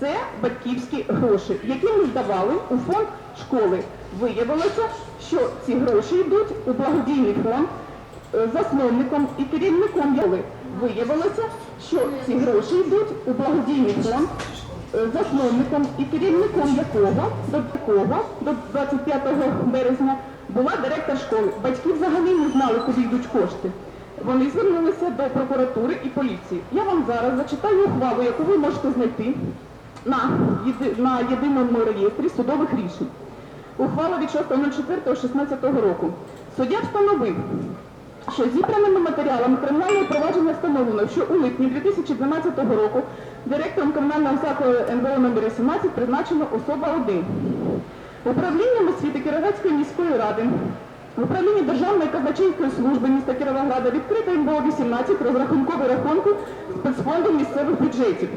Це батьківські гроші, які ми здавали у фонд школи. Виявилося, що ці гроші йдуть у благодійний фонд е, засновником і керівником школи. Виявилося, що ці гроші йдуть у благодійний фонд е, засновником і керівником якого до якого до 25 березня була директор школи. Батьки взагалі не знали, куди йдуть кошти. Вони звернулися до прокуратури і поліції. Я вам зараз зачитаю ухвалу, яку ви можете знайти на, на єдиному реєстрі судових рішень. Ухвала від 6.04.16 року. Суддя встановив, що зібраними матеріалами кримінального провадження встановлено, що у липні 2012 року директором комунального закладу НВО номер 18 призначено особа 1. Управлінням освіти Кіровоградської міської ради, управління Державної казначейської служби міста Кіровограда відкрито МБО 18 розрахункові рахунки спецфонду місцевих бюджетів,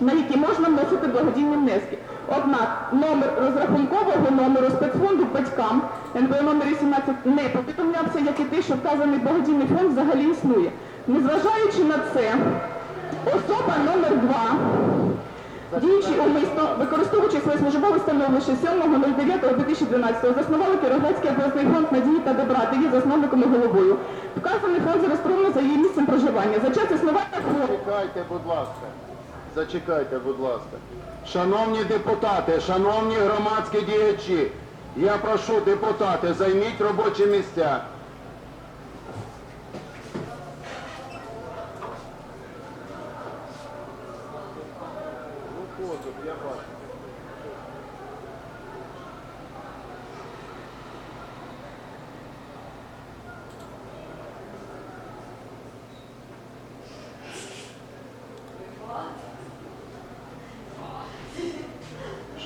на які можна вносити благодійні внески. Однак номер розрахункового номеру спецфонду батькам НБО номер 18 не повідомлявся, як і те, що вказаний благодійний фонд взагалі існує. Незважаючи на це, особа номер 2 Діючи умисно, використовуючи своє службове становище 7.09.2012 заснували Кіровоградський обласний фонд надії та добра, де є засновником і головою. Вказаний фонд зареєстровано за її місцем проживання. За час існування фонду Зачекайте, будь ласка. Зачекайте, будь ласка. Шановні депутати, шановні громадські діячі, я прошу депутати, займіть робочі місця. Ну, позов, я бачу.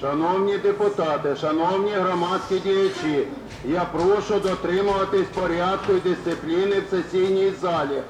Шановні депутати, шановні громадські діячі, я прошу дотримуватись порядку і дисципліни в сесійній залі.